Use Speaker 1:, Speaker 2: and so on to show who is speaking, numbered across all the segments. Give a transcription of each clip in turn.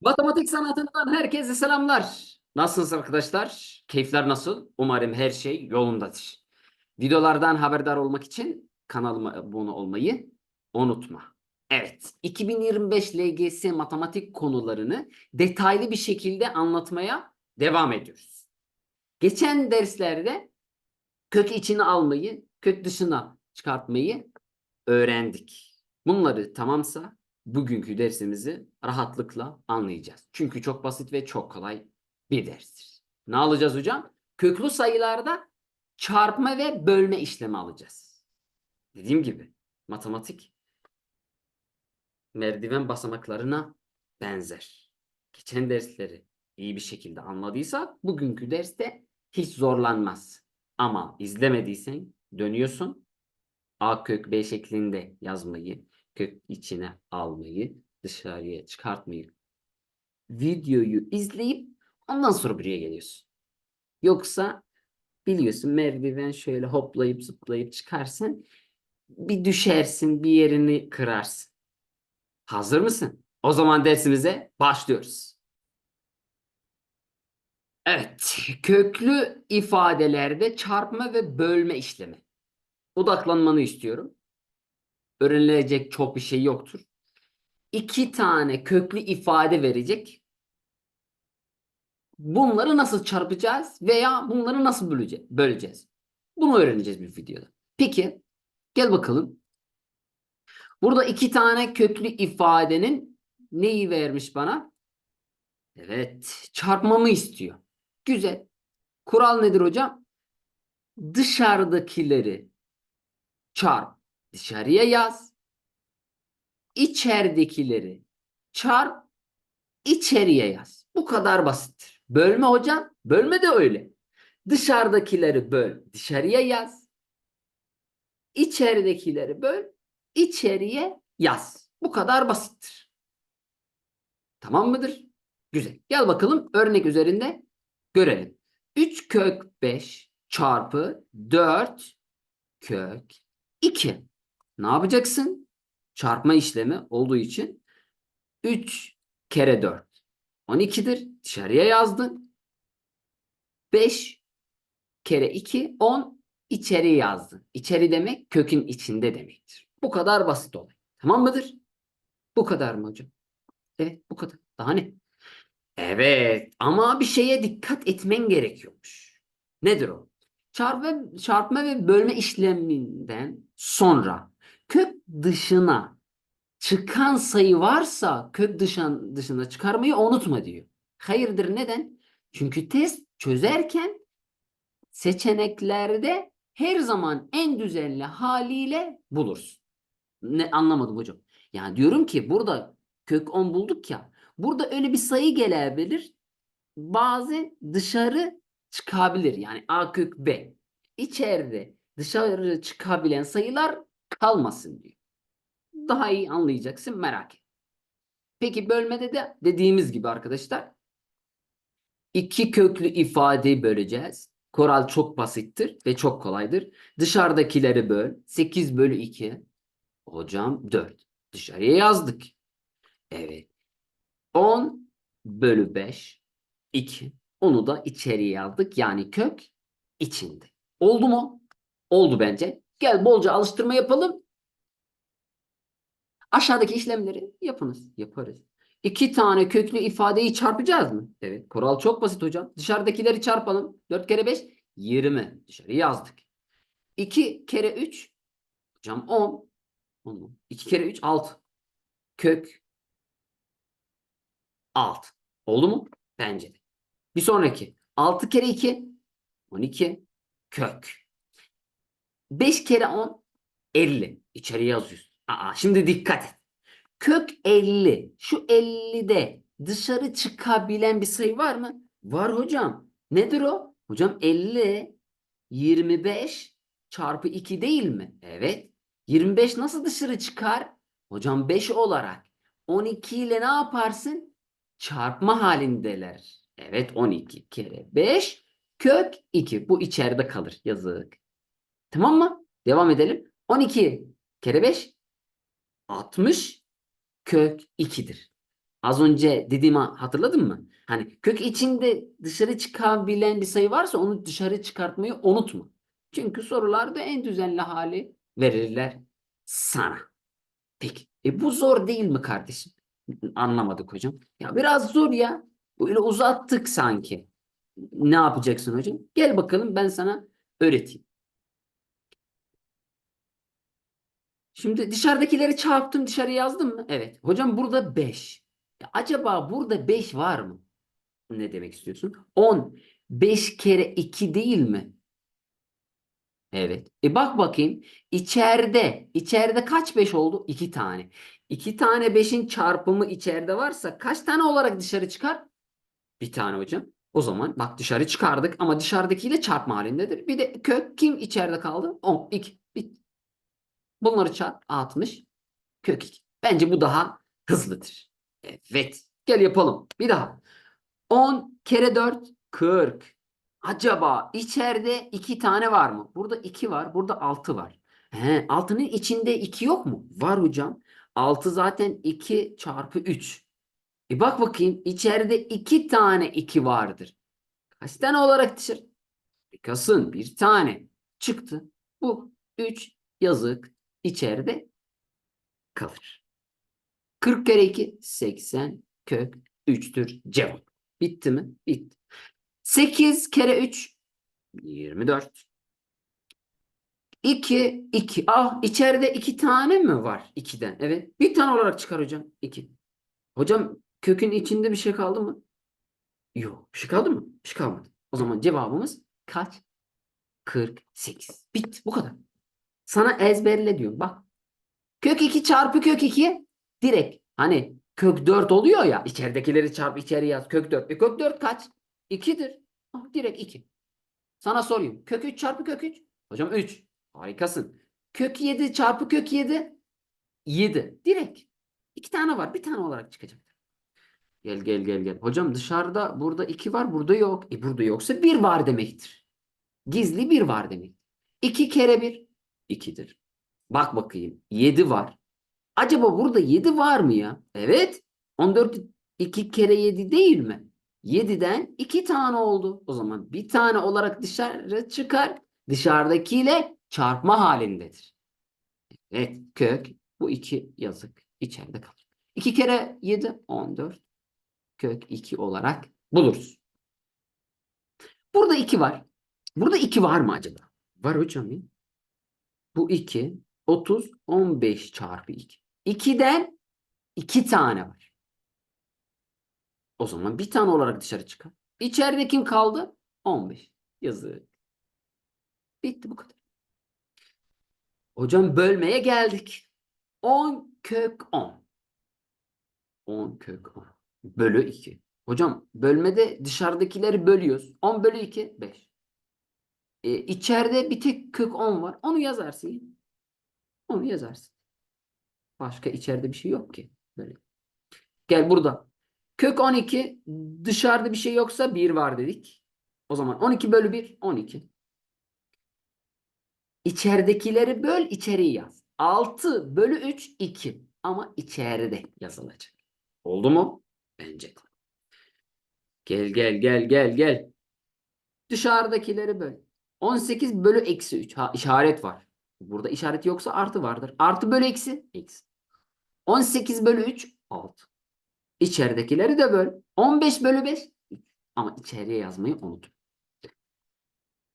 Speaker 1: Matematik sanatından herkese selamlar. Nasılsınız arkadaşlar? Keyifler nasıl? Umarım her şey yolundadır. Videolardan haberdar olmak için kanalıma abone olmayı unutma. Evet, 2025 LGS matematik konularını detaylı bir şekilde anlatmaya devam ediyoruz. Geçen derslerde kök içine almayı, kök dışına çıkartmayı öğrendik. Bunları tamamsa bugünkü dersimizi rahatlıkla anlayacağız. Çünkü çok basit ve çok kolay bir derstir. Ne alacağız hocam? Köklü sayılarda çarpma ve bölme işlemi alacağız. Dediğim gibi matematik merdiven basamaklarına benzer. Geçen dersleri iyi bir şekilde anladıysak bugünkü derste hiç zorlanmaz. Ama izlemediysen dönüyorsun. A kök B şeklinde yazmayı, kök içine almayı, dışarıya çıkartmayı, videoyu izleyip ondan sonra buraya geliyorsun. Yoksa biliyorsun merdiven şöyle hoplayıp zıplayıp çıkarsan bir düşersin, bir yerini kırarsın. Hazır mısın? O zaman dersimize başlıyoruz. Evet, köklü ifadelerde çarpma ve bölme işlemi. Odaklanmanı istiyorum. Öğrenilecek çok bir şey yoktur. İki tane köklü ifade verecek. Bunları nasıl çarpacağız veya bunları nasıl bölece- böleceğiz? Bunu öğreneceğiz bir videoda. Peki, gel bakalım. Burada iki tane köklü ifadenin neyi vermiş bana? Evet, çarpmamı istiyor. Güzel. Kural nedir hocam? Dışarıdakileri çarp dışarıya yaz. İçeridekileri çarp içeriye yaz. Bu kadar basittir. Bölme hocam. Bölme de öyle. Dışarıdakileri böl dışarıya yaz. İçeridekileri böl içeriye yaz. Bu kadar basittir. Tamam mıdır? Güzel. Gel bakalım örnek üzerinde görelim. 3 kök 5 çarpı 4 kök 2. Ne yapacaksın? Çarpma işlemi olduğu için 3 kere 4 12'dir. Dışarıya yazdın. 5 kere 2 10 içeri yazdın. İçeri demek kökün içinde demektir. Bu kadar basit olay. Tamam mıdır? Bu kadar mı hocam? Evet bu kadar. Daha ne? Evet ama bir şeye dikkat etmen gerekiyormuş. Nedir o? Çarpma, çarpma ve bölme işleminden sonra kök dışına çıkan sayı varsa kök dışın, dışına çıkarmayı unutma diyor. Hayırdır neden? Çünkü test çözerken seçeneklerde her zaman en düzenli haliyle bulursun. Ne anlamadım hocam. Yani diyorum ki burada kök 10 bulduk ya. Burada öyle bir sayı gelebilir. Bazen dışarı çıkabilir. Yani A kök B. İçeride dışarı çıkabilen sayılar kalmasın diyor. Daha iyi anlayacaksın merak et. Peki bölmede de dediğimiz gibi arkadaşlar iki köklü ifadeyi böleceğiz. Kural çok basittir ve çok kolaydır. Dışarıdakileri böl. 8 bölü 2. Hocam 4. Dışarıya yazdık. Evet. 10 bölü 5. 2. Onu da içeriye yazdık. Yani kök içinde. Oldu mu? Oldu bence. Gel bolca alıştırma yapalım. Aşağıdaki işlemleri yapınız. Yaparız. İki tane köklü ifadeyi çarpacağız mı? Evet. Kural çok basit hocam. Dışarıdakileri çarpalım. 4 kere 5 20. Dışarı yazdık. 2 kere 3 hocam 10. 10. 2 kere 3 6. Kök 6. Oldu mu? Bence de. Bir sonraki. 6 kere 2 12. Kök. 5 kere 10 50. İçeri yazıyorsun. Aa, şimdi dikkat et. Kök 50. Şu 50'de dışarı çıkabilen bir sayı var mı? Var hocam. Nedir o? Hocam 50 25 çarpı 2 değil mi? Evet. 25 nasıl dışarı çıkar? Hocam 5 olarak. 12 ile ne yaparsın? Çarpma halindeler. Evet 12 kere 5 kök 2. Bu içeride kalır. Yazık. Tamam mı? Devam edelim. 12 kere 5 60 kök 2'dir. Az önce dediğimi hatırladın mı? Hani kök içinde dışarı çıkabilen bir sayı varsa onu dışarı çıkartmayı unutma. Çünkü sorularda en düzenli hali verirler sana. Peki. E bu zor değil mi kardeşim? Anlamadık hocam. Ya biraz zor ya. Böyle uzattık sanki. Ne yapacaksın hocam? Gel bakalım ben sana öğreteyim. Şimdi dışarıdakileri çarptım dışarı yazdım mı? Evet. Hocam burada 5. Ya acaba burada 5 var mı? Ne demek istiyorsun? 10. 5 kere 2 değil mi? Evet. E bak bakayım. İçeride. içeride kaç 5 oldu? 2 tane. 2 tane 5'in çarpımı içeride varsa kaç tane olarak dışarı çıkar? Bir tane hocam. O zaman bak dışarı çıkardık ama dışarıdakiyle çarpma halindedir. Bir de kök kim içeride kaldı? 10. 2. Bitti. Bunları çarp 60 kök 2. Bence bu daha hızlıdır. Evet. Gel yapalım. Bir daha. 10 kere 4 40. Acaba içeride 2 tane var mı? Burada 2 var. Burada 6 var. He, 6'nın içinde 2 yok mu? Var hocam. 6 zaten 2 çarpı 3. E bak bakayım içeride 2 tane 2 vardır. Kaç tane olarak dışarı? Kasın bir tane çıktı. Bu 3 yazık içeride kalır. 40 kere 2 80 kök 3'tür cevap. Bitti mi? Bitti. 8 kere 3 24. 2 2. Ah içeride 2 tane mi var? 2'den. Evet. Bir tane olarak çıkar hocam. 2. Hocam kökün içinde bir şey kaldı mı? Yok. Bir şey kaldı mı? Bir şey kalmadı. O zaman cevabımız kaç? 48. Bitti. Bu kadar. Sana ezberle diyorum. Bak. Kök 2 çarpı kök 2 direkt. Hani kök 4 oluyor ya. içeridekileri çarp içeri yaz. Kök 4. E kök 4 kaç? 2'dir. Ah, direkt 2. Sana sorayım. Kök 3 çarpı kök 3. Hocam 3. Harikasın. Kök 7 çarpı kök 7. 7. Direkt. İki tane var. Bir tane olarak çıkacak. Gel gel gel gel. Hocam dışarıda burada 2 var. Burada yok. E burada yoksa 1 var demektir. Gizli 1 var demek. 2 kere 1 2'dir. Bak bakayım. 7 var. Acaba burada 7 var mı ya? Evet. 14 2 kere 7 değil mi? 7'den 2 tane oldu. O zaman bir tane olarak dışarı çıkar. Dışarıdakiyle çarpma halindedir. Evet. Kök. Bu 2 yazık. içeride kalır. 2 kere 7 14. Kök 2 olarak buluruz. Burada 2 var. Burada 2 var mı acaba? Var hocam. Bu 2. 30, 15 çarpı 2. 2'den 2 tane var. O zaman bir tane olarak dışarı çıkar. İçeride kim kaldı? 15. Yazık. Bitti bu kadar. Hocam bölmeye geldik. 10 kök 10. 10 kök 10. Bölü 2. Hocam bölmede dışarıdakileri bölüyoruz. 10 bölü 2 5. E, içeride bir tek kök 10 var. Onu yazarsın. Onu yazarsın. Başka içeride bir şey yok ki. Böyle. Gel burada. Kök 12 dışarıda bir şey yoksa 1 var dedik. O zaman 12 bölü 1 12. İçeridekileri böl içeriye yaz. 6 bölü 3 2. Ama içeride yazılacak. Oldu mu? Bence. Gel gel gel gel gel. Dışarıdakileri böl. 18 bölü eksi 3. Ha işaret var. Burada işaret yoksa artı vardır. Artı bölü eksi. Eksi. 18 bölü 3 6. İçeridekileri de böl. 15 bölü 5 3. Ama içeriye yazmayı unutma.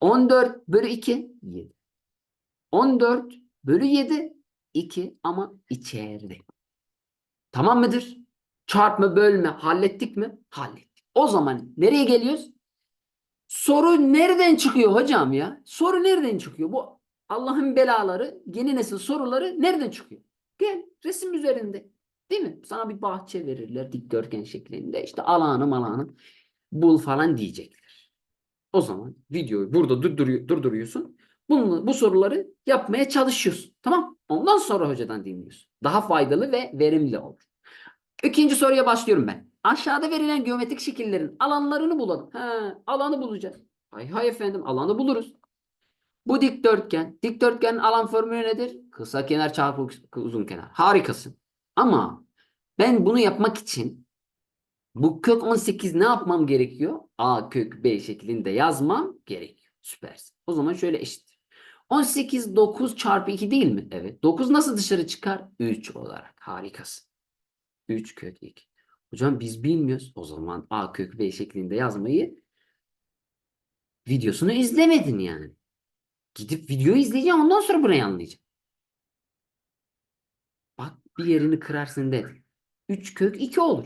Speaker 1: 14 bölü 2 7. 14 bölü 7 2 ama içeride. Tamam mıdır? Çarpma bölme hallettik mi? Hallettik. O zaman nereye geliyoruz? Soru nereden çıkıyor hocam ya? Soru nereden çıkıyor? Bu Allah'ın belaları, yeni nesil soruları nereden çıkıyor? Gel resim üzerinde. Değil mi? Sana bir bahçe verirler dikdörtgen şeklinde. İşte alanı malanı bul falan diyecekler. O zaman videoyu burada durduruyor, durduruyorsun. Bunu, bu soruları yapmaya çalışıyorsun. Tamam? Ondan sonra hocadan dinliyorsun. Daha faydalı ve verimli olur. İkinci soruya başlıyorum ben. Aşağıda verilen geometrik şekillerin alanlarını bulalım. He, alanı bulacağız. Hay hay efendim alanı buluruz. Bu dikdörtgen. Dikdörtgenin alan formülü nedir? Kısa kenar çarpı uzun kenar. Harikasın. Ama ben bunu yapmak için Bu kök 18 ne yapmam gerekiyor? A kök B şeklinde yazmam gerekiyor. Süpersin. O zaman şöyle eşittir. 18 9 çarpı 2 değil mi? Evet. 9 nasıl dışarı çıkar? 3 olarak. Harikasın. 3 kök 2. Hocam biz bilmiyoruz. O zaman A kök B şeklinde yazmayı videosunu izlemedin yani. Gidip videoyu izleyeceğim ondan sonra burayı anlayacağım. Bak bir yerini kırarsın dedim. 3 kök 2 olur.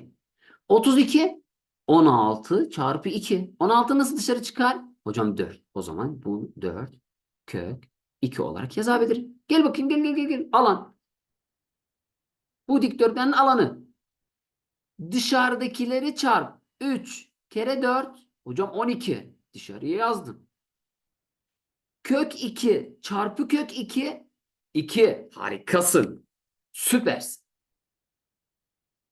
Speaker 1: 32 16 çarpı 2. 16 nasıl dışarı çıkar? Hocam 4. O zaman bu 4 kök 2 olarak yazabilirim. Gel bakayım gel gel gel gel. Alan. Bu dikdörtgenin alanı. Dışarıdakileri çarp. 3 kere 4. Hocam 12. Dışarıya yazdım. Kök 2 çarpı kök 2. 2. Harikasın. Süpersin.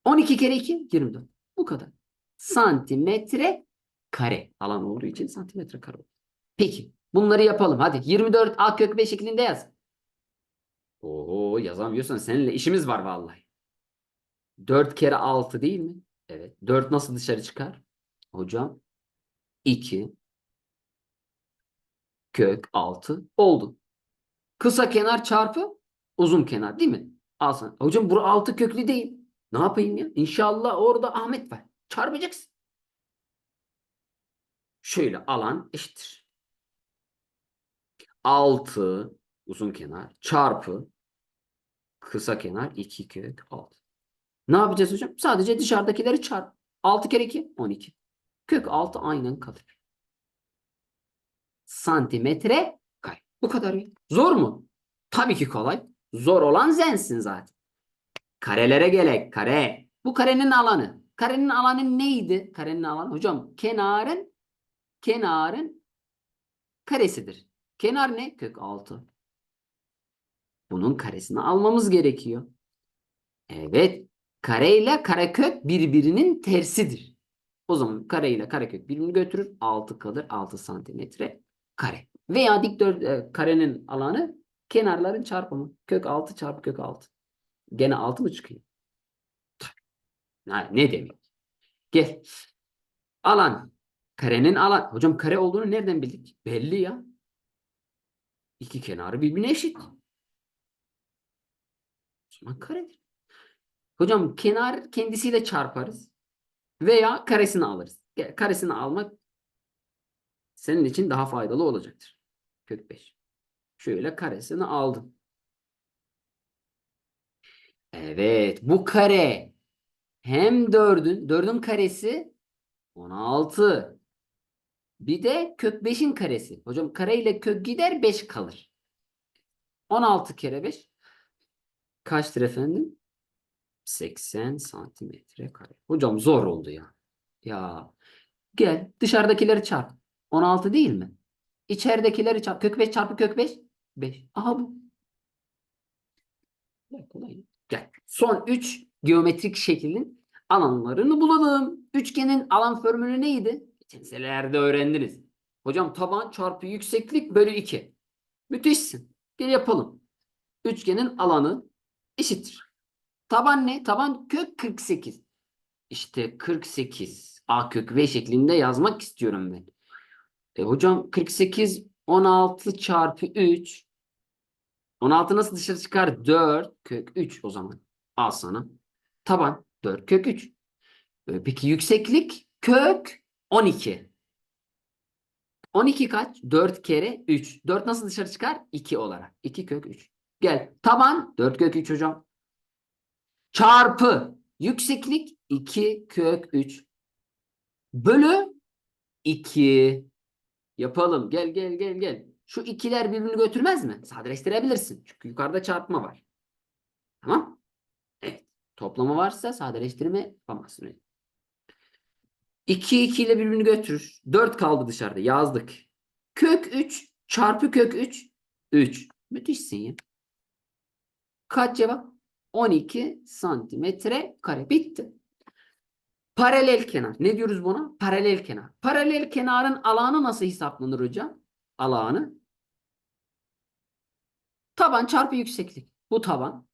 Speaker 1: 12 kere 2 24. Bu kadar. Santimetre kare. Alan olduğu için santimetre kare. oldu. Peki. Bunları yapalım. Hadi 24 a kök 5 şeklinde yaz. Oo yazamıyorsan seninle işimiz var vallahi. 4 kere 6 değil mi? Evet. 4 nasıl dışarı çıkar? Hocam 2 kök 6 oldu. Kısa kenar çarpı uzun kenar değil mi? Al. Hocam bu 6 köklü değil. Ne yapayım ya? İnşallah orada Ahmet var. Çarpacaksın. Şöyle alan eşittir. 6 uzun kenar çarpı kısa kenar 2 kök 6. Ne yapacağız hocam? Sadece dışarıdakileri çarp. 6 kere 2 12. Kök 6 aynen kalır. Santimetre kare. Bu kadar ya. Zor mu? Tabii ki kolay. Zor olan sensin zaten. Karelere gelek. Kare. Bu karenin alanı. Karenin alanı neydi? Karenin alanı. Hocam kenarın kenarın karesidir. Kenar ne? Kök 6. Bunun karesini almamız gerekiyor. Evet. Kare ile karekök birbirinin tersidir. O zaman kare ile karekök birbirini götürür. 6 kalır. 6 santimetre kare. Veya dikdört e, karenin alanı kenarların çarpımı. Kök 6 çarpı kök 6. Gene 6 mı çıkıyor? Ne demek? Gel. Alan. Karenin alan. Hocam kare olduğunu nereden bildik? Belli ya. İki kenarı birbirine eşit. O zaman karedir. Hocam kenar kendisiyle çarparız. Veya karesini alırız. Karesini almak senin için daha faydalı olacaktır. Kök 5. Şöyle karesini aldım. Evet bu kare hem 4'ün 4'ün karesi 16. Bir de kök 5'in karesi. Hocam kare ile kök gider 5 kalır. 16 kere 5 kaçtır efendim? 80 santimetre kare. Hocam zor oldu ya. Ya gel dışarıdakileri çarp. 16 değil mi? İçeridekileri çarp. Kök 5 çarpı kök 5. 5. Aha bu. Kolay, kolay. Gel. Son 3 geometrik şeklin alanlarını bulalım. Üçgenin alan formülü neydi? Geçen senelerde öğrendiniz. Hocam taban çarpı yükseklik bölü 2. Müthişsin. Gel yapalım. Üçgenin alanı eşittir. Taban ne? Taban kök 48. İşte 48 a kök v şeklinde yazmak istiyorum ben. E hocam 48 16 çarpı 3 16 nasıl dışarı çıkar? 4 kök 3 o zaman. Al sana. Taban 4 kök 3. E, Peki yükseklik kök 12. 12 kaç? 4 kere 3. 4 nasıl dışarı çıkar? 2 olarak. 2 kök 3. Gel. Taban 4 kök 3 hocam. Çarpı yükseklik 2 kök 3. Bölü 2. Yapalım. Gel gel gel gel. Şu ikiler birbirini götürmez mi? Sadeleştirebilirsin. Çünkü yukarıda çarpma var. Tamam. Evet. Toplama varsa sadeleştirme yapamazsın. 2 2 ile birbirini götürür. 4 kaldı dışarıda. Yazdık. Kök 3 çarpı kök 3 3. Müthişsin ya. Kaç cevap? 12 santimetre kare. Bitti. Paralel kenar. Ne diyoruz buna? Paralel kenar. Paralel kenarın alanı nasıl hesaplanır hocam? Alanı. Taban çarpı yükseklik. Bu taban.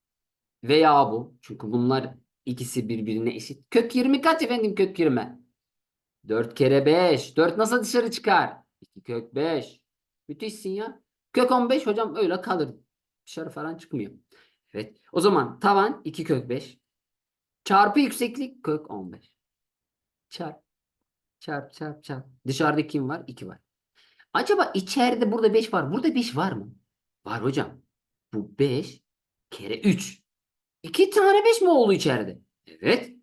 Speaker 1: Veya bu. Çünkü bunlar İkisi birbirine eşit. Kök 20 kaç efendim kök 20? 4 kere 5. 4 nasıl dışarı çıkar? 2 kök 5. Müthişsin ya. Kök 15 hocam öyle kalır. Dışarı falan çıkmıyor. Evet. O zaman tavan 2 kök 5. Çarpı yükseklik kök 15. Çarp. Çarp çarp çarp. Dışarıda kim var? 2 var. Acaba içeride burada 5 var. Burada 5 var mı? Var hocam. Bu 5 kere 3. 2 tane 5 mi oldu içeride? Evet.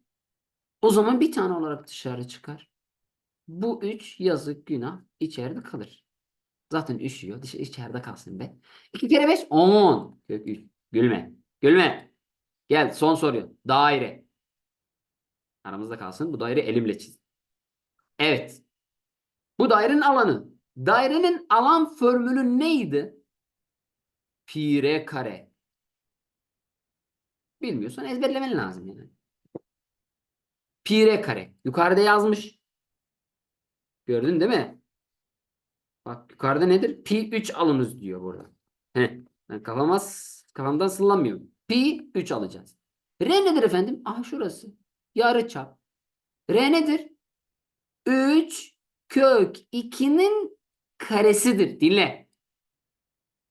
Speaker 1: O zaman bir tane olarak dışarı çıkar. Bu 3 yazık günah içeride kalır. Zaten üşüyor. Dışarı içeride kalsın be. 2 kere 5 10. Kök 3. Gülme. Gülme. Gel son soruyu. Daire. Aramızda kalsın. Bu daire elimle çiz. Evet. Bu dairenin alanı. Dairenin alan formülü neydi? Pi r kare. Bilmiyorsan ezberlemen lazım yani. Pi r kare. Yukarıda yazmış. Gördün değil mi? Bak yukarıda nedir? Pi 3 alınız diyor burada. Heh. Ben kafama, kafamdan sıllamıyorum. Pi 3 alacağız. R nedir efendim? Ah şurası. Yarı çap. R nedir? 3 kök 2'nin karesidir. Dinle.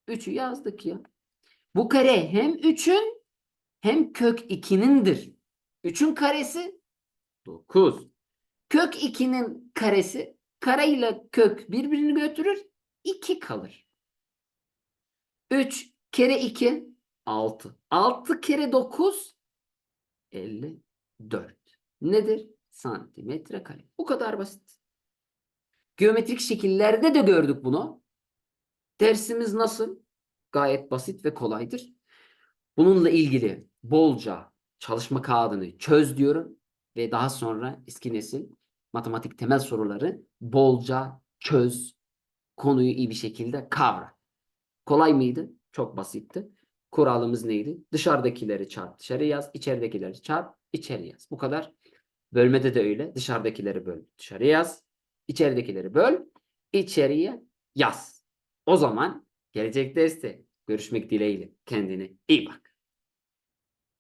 Speaker 1: 3'ü yazdık ya. Bu kare hem 3'ün hem kök 2'nindir. 3'ün karesi 9. Kök 2'nin karesi kare ile kök birbirini götürür. 2 kalır. 3 kere 2 6. 6 kere 9 54. Nedir? Santimetre kare. Bu kadar basit. Geometrik şekillerde de gördük bunu. Dersimiz nasıl? Gayet basit ve kolaydır. Bununla ilgili bolca çalışma kağıdını çöz diyorum ve daha sonra eski nesil matematik temel soruları bolca çöz, konuyu iyi bir şekilde kavra. Kolay mıydı? Çok basitti. Kuralımız neydi? Dışarıdakileri çarp dışarı yaz, içeridekileri çarp içeri yaz. Bu kadar. Bölmede de öyle. Dışarıdakileri böl dışarı yaz, içeridekileri böl içeriye yaz. O zaman gelecek derste görüşmek dileğiyle. Kendine iyi bak.